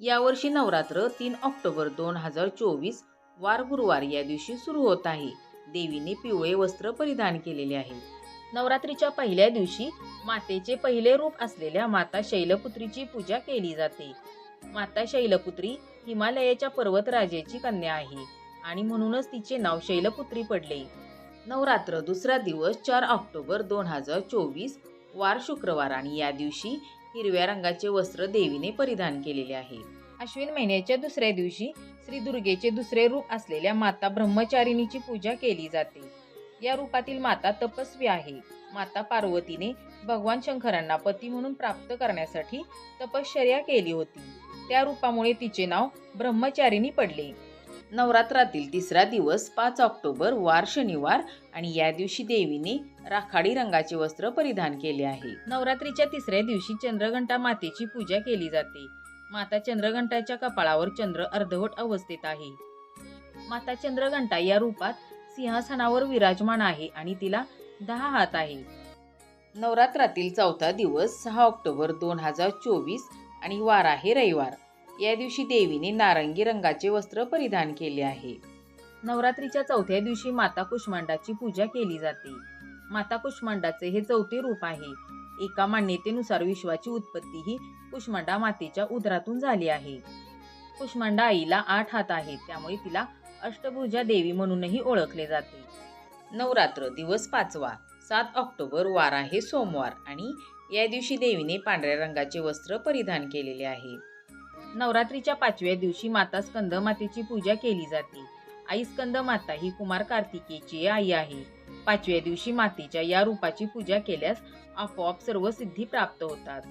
यावर्षी नवरात्र तीन ऑक्टोबर दोन हजार चोवीस वार गुरुवार या दिवशी सुरू होत आहे. देवीने पिवळे वस्त्र परिधान केलेले आहे. नवरात्रीच्या पहिल्या दिवशी मातेचे पहिले रूप असलेल्या माता शैलपुत्रीची पूजा केली जाते. माता शैलपुत्री हिमालयाच्या पर्वतराजेची कन्या आहे आणि म्हणूनच तिचे नाव शैलपुत्री पडले. नवरात्र दुसरा दिवस चार ऑक्टोबर दोन हजार चोवीस वार शुक्रवार आणि या दिवशी हिरव्या रंगाचे वस्त्र देवीने परिधान केलेले आहे. अश्विन महिन्याच्या दुसऱ्या दिवशी श्री दुर्गेचे दुसरे रूप असलेल्या माता ब्रह्मचारिणीची पूजा केली जाते. या रूपातील माता तपस्वी आहे. माता पार्वतीने भगवान शंकरांना पती म्हणून प्राप्त करण्यासाठी तपश्चर्या केली होती. त्या रूपामुळे तिचे नाव ब्रह्मचारिणी पडले. नवरात्रातील तिसरा दिवस पाच ऑक्टोबर वार शनिवार आणि या दिवशी देवीने राखाडी रंगाचे वस्त्र परिधान केले आहे. नवरात्रीच्या तिसऱ्या दिवशी चंद्रघंटा मातेची पूजा केली जाते. माता चंद्रघंटाच्या कपाळावर चंद्र अर्धवट अवस्थेत आहे. माता चंद्रघंटा या रूपात सिंहासनावर विराजमान आहे आणि तिला दहा हात आहे. नवरात्रातील चौथा दिवस सहा ऑक्टोबर दोन हजार चोवीस आणि वार आहे रविवार. या दिवशी देवीने नारंगी रंगाचे वस्त्र परिधान केले आहे. नवरात्रीच्या चौथ्या दिवशी माता कुष्मांडाची पूजा केली जाते. माता कुष्मांडाचे हे चौथे रूप आहे. एका मान्यतेनुसार विश्वाची उत्पत्ती ही कुष्मांडा मातेच्या उदरातून झाली आहे. कुष्मांडा आईला आठ हात आहेत त्यामुळे तिला अष्टभुजा देवी म्हणूनही ओळखले जाते. नवरात्र दिवस पाचवा सात ऑक्टोबर वार आहे सोमवार आणि या दिवशी देवीने पांढऱ्या रंगाचे वस्त्र परिधान केलेले आहे. नवरात्रीच्या पाचव्या दिवशी माता स्कंद मातेची पूजा केली जाते. आई स्कंद माता ही कुमार कार्तिकेची आई आहे. पाचव्या दिवशी मातेच्या या रूपाची पूजा केल्यास आपोआप सर्व सिद्धी प्राप्त होतात.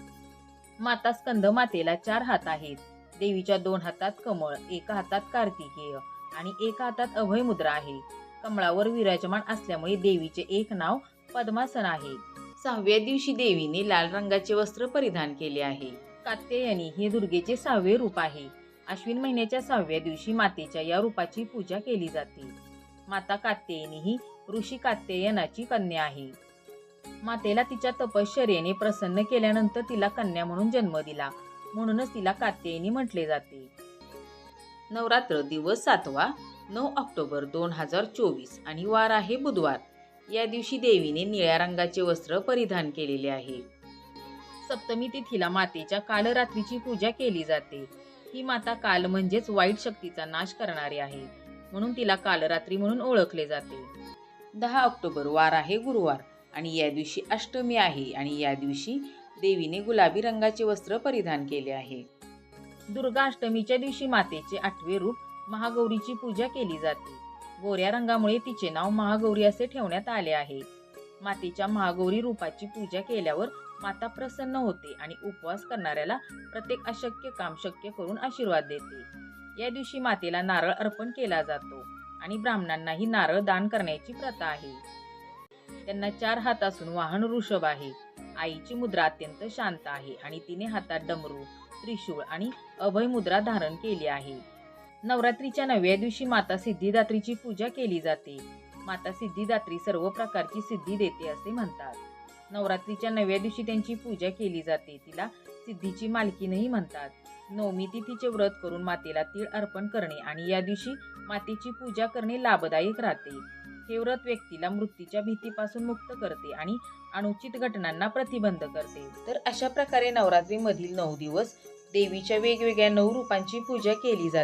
माता स्कंद मातेला चार हात आहेत. देवीच्या दोन हातात कमळ एका हातात कार्तिकेय आणि एका हातात अभय मुद्रा आहे. कमळावर विराजमान असल्यामुळे देवीचे एक नाव पद्मासन आहे. सहाव्या दिवशी देवीने लाल रंगाचे वस्त्र परिधान केले आहे. कात्यायनी हे दुर्गेचे सहावे रूप आहे. अश्विन महिन्याच्या सहाव्या दिवशी मातेच्या या रूपाची पूजा केली जाते. माता कात्यायनी ही ऋषी कात्यायनाची कन्या आहे. मातेला तिच्या तपश्चर्येने प्रसन्न केल्यानंतर तिला कन्या म्हणून जन्म दिला. म्हणूनच तिला कात्यायनी म्हटले जाते. नवरात्र दिवस सातवा नऊ ऑक्टोबर दोन हजार चोवीस आणि वार आहे बुधवार. या दिवशी देवीने निळ्या रंगाचे वस्त्र परिधान केलेले आहे. सप्तमी तिथीला मातेच्या कालरात्रीची पूजा केली जाते. ही माता काल म्हणजेच वाईट शक्तीचा नाश करणारी आहे म्हणून तिला कालरात्री म्हणून ओळखले जाते. दहा ऑक्टोबर वार आहे गुरुवार आणि या दिवशी अष्टमी आहे आणि या दिवशी देवीने गुलाबी रंगाचे वस्त्र परिधान केले आहे. दुर्गा अष्टमीच्या दिवशी मातेचे आठवे रूप महागौरीची पूजा केली जाते. गोऱ्या रंगामुळे तिचे नाव महागौरी असे ठेवण्यात आले आहे. मातेच्या महागौरी रूपाची पूजा केल्यावर माता प्रसन्न होते आणि उपवास करणाऱ्याला प्रत्येक अशक्य काम शक्य करून आशीर्वाद देते. या दिवशी मातेला नारळ अर्पण केला जातो आणि ब्राह्मणांनाही नारळ दान करण्याची प्रथा आहे. त्यांना चार हात असून वाहन ऋषभ आहे. आईची मुद्रा अत्यंत शांत आहे आणि तिने हातात डमरू त्रिशूळ आणि अभय मुद्रा धारण केली आहे. नवरात्रीच्या नवव्या दिवशी माता सिद्धिदात्रीची पूजा केली जाते. माता सिद्धिदात्री सर्व प्रकारची सिद्धी देते असे म्हणतात. नवरात्रीच्या नवव्या दिवशी त्यांची पूजा केली जाते. तिला सिद्धीची मालकीनही म्हणतात. नवमी तिथीचे व्रत करून मातेला तीळ अर्पण करणे आणि या दिवशी मातेची पूजा करणे लाभदायक राहते. हे व्रत व्यक्तीला मृत्यूच्या भीतीपासून मुक्त करते आणि अनुचित घटनांना प्रतिबंध करते. तर अशा प्रकारे नवरात्रीमधील नऊ दिवस देवीच्या वेगवेगळ्या नऊ रूपांची पूजा केली जाते.